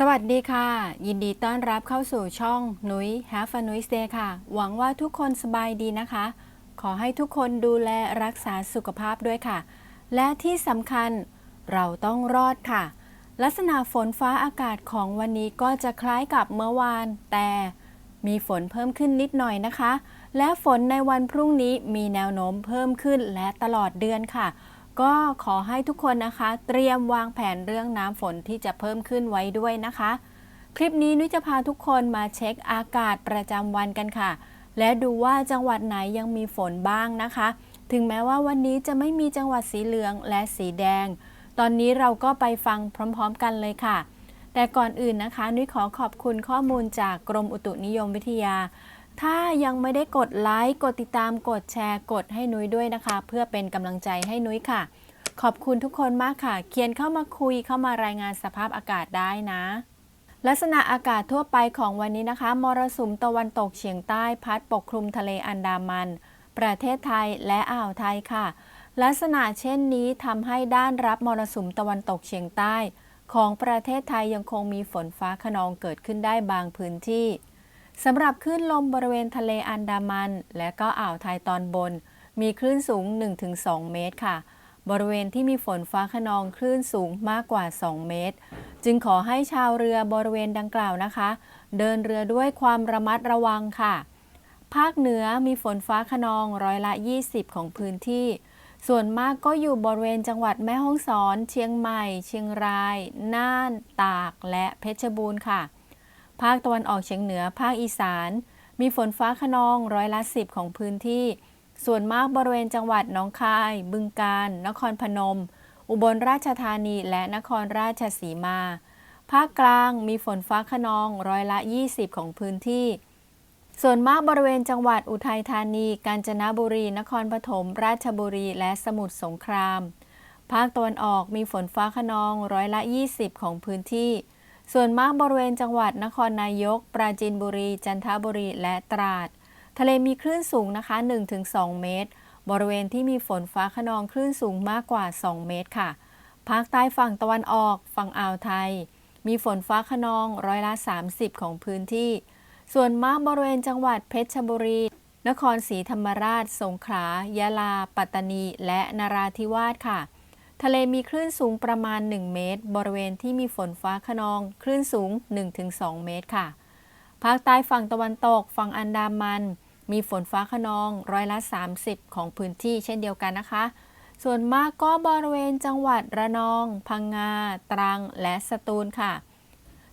สวัสดีค่ะ ยินดีต้อนรับเข้าสู่ช่องนุ้ย Have a Nice Day ค่ะ หวังว่าทุกคนสบายดีนะคะ ขอให้ทุกคนดูแลรักษาสุขภาพด้วยค่ะ และที่สำคัญเราต้องรอดค่ะ ลักษณะฝนฟ้าอากาศของวันนี้ก็จะคล้ายกับเมื่อวาน แต่มีฝนเพิ่มขึ้นนิดหน่อยนะคะ และฝนในวันพรุ่งนี้มีแนวโน้มเพิ่มขึ้นและตลอดเดือนค่ะ ก็ขอให้ทุกคนนะคะ เตรียมวางแผนเรื่องน้ำฝนที่จะเพิ่มขึ้นไว้ด้วยนะคะ คลิปนี้นุ้ยจะพาทุกคนมาเช็คอากาศประจำวันกันค่ะ และดูว่าจังหวัดไหนยังมีฝนบ้างนะคะ ถึงแม้ว่าวันนี้จะไม่มีจังหวัดสีเหลืองและสีแดง ตอนนี้เราก็ไปฟังพร้อมๆกันเลยค่ะ แต่ก่อนอื่นนะคะ นุ้ยขอขอบคุณข้อมูลจากกรมอุตุนิยมวิทยา ถ้ายังไม่ได้กดไลค์กดติดตามกดแชร์กดให้นุ้ยด้วยนะคะ เพื่อเป็นกำลังใจให้นุ้ยค่ะ ขอบคุณทุกคนมากค่ะ เขียนเข้ามาคุยเข้ามารายงานสภาพอากาศได้นะ ลักษณะอากาศทั่วไปของวันนี้นะคะมรสุมตะวันตกเฉียงใต้พัดปกคลุมทะเลอันดามัน ประเทศไทยและอ่าวไทยค่ะ ลักษณะเช่นนี้ทำให้ด้านรับมรสุมตะวันตกเฉียงใต้ ของประเทศไทยยังคงมีฝนฟ้าขนองเกิดขึ้นได้บางพื้นที่ สำหรับคลื่นลมบริเวณทะเลอันดามัน และก็อ่าวไทยตอนบน มีคลื่นสูง 1-2 เมตรค่ะ บริเวณที่มีฝนฟ้าขนองคลื่นสูงมากกว่า 2 เมตร จึงขอให้ชาวเรือบริเวณดังกล่าวนะคะ เดินเรือด้วยความระมัดระวังค่ะ ภาคเหนือมีฝนฟ้าขนองร้อยละ 20 ของพื้นที่ ส่วนมากก็อยู่บริเวณจังหวัดแม่ฮ่องสอน เชียงใหม่ เชียงราย น่าน ตาก และเพชรบูรณ์ค่ะ ภาคตะวันออกเฉียงเหนือ ภาคอีสาน มีฝนฟ้าขนองร้อยละ10ของพื้นที่ ส่วนมากบริเวณจังหวัดหนองคาย บึงกาฬ นครพนม อุบลราชธานี และนครราชสีมา ภาคกลางมีฝนฟ้าขนองร้อยละ 20 ของพื้นที่ ส่วนมากบริเวณจังหวัดอุทัยธานี กาญจนบุรี นครปฐม ราชบุรี และสมุทรสงคราม ภาคตะวันออกมีฝนฟ้าขนองร้อยละ 20 ของพื้นที่ ส่วนมากบริเวณจังหวัดนครนายก ปราจีนบุรี จันทบุรี และตราด ทะเลมีคลื่นสูงนะคะ 1-2 เมตร บริเวณที่มีฝนฟ้าขนองคลื่นสูงมากกว่า 2 เมตรค่ะ ภาคใต้ฝั่งตะวันออก ฝั่งอ่าวไทย มีฝนฟ้าขนองร้อยละ 30 ของพื้นที่ ส่วนมากบริเวณจังหวัดเพชรบุรี นครศรีธรรมราช สงขลา ยะลา ปัตตานี และนราธิวาสค่ะ ทะเลมีคลื่นสูงประมาณ 1 เมตร บริเวณที่มีฝนฟ้าขนอง คลื่นสูง 1-2 เมตรค่ะ ภาคใต้ฝั่งตะวันตก ฝั่งอันดามัน มีฝนฟ้าขนองร้อยละ 30 ของพื้นที่เช่นเดียวกันนะคะ ส่วนมากก็บริเวณจังหวัดระนอง พังงา ตรัง และสตูลค่ะ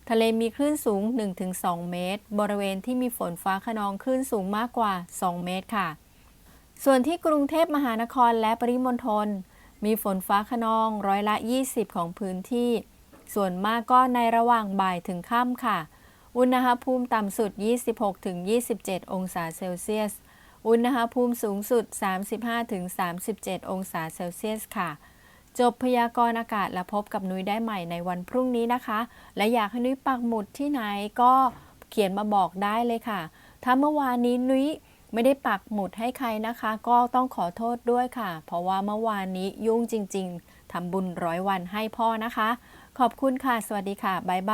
ทะเลมีคลื่นสูง 1-2 เมตร บริเวณที่มีฝนฟ้าขนองคลื่นสูงมากกว่า 2 เมตรค่ะ ส่วนที่กรุงเทพมหานครและปริมณฑล มีฝนฟ้าขนองร้อยละ 20 ของพื้นที่ ส่วนมากก็ในระหว่างบ่ายถึงค่ำค่ะ อุณหภูมิต่ำสุด 26-27 องศาเซลเซียส อุณหภูมิสูงสุด 35-37 องศาเซลเซียสค่ะ จบพยากรณ์อากาศและพบกับนุ้ยได้ใหม่ในวันพรุ่งนี้นะคะ และอยากให้นุ้ยปักหมุดที่ไหนก็เขียนมาบอกได้เลยค่ะ ถ้าเมื่อวานนี้นุ้ย ไม่ได้ปักหมุดให้ใครนะคะ ก็ต้องขอโทษด้วยค่ะ เพราะว่าเมื่อวานนี้ยุ่งจริง ๆทำบุญร้อยวันให้พ่อนะคะ ขอบคุณค่ะ สวัสดีค่ะ บ๊ายบาย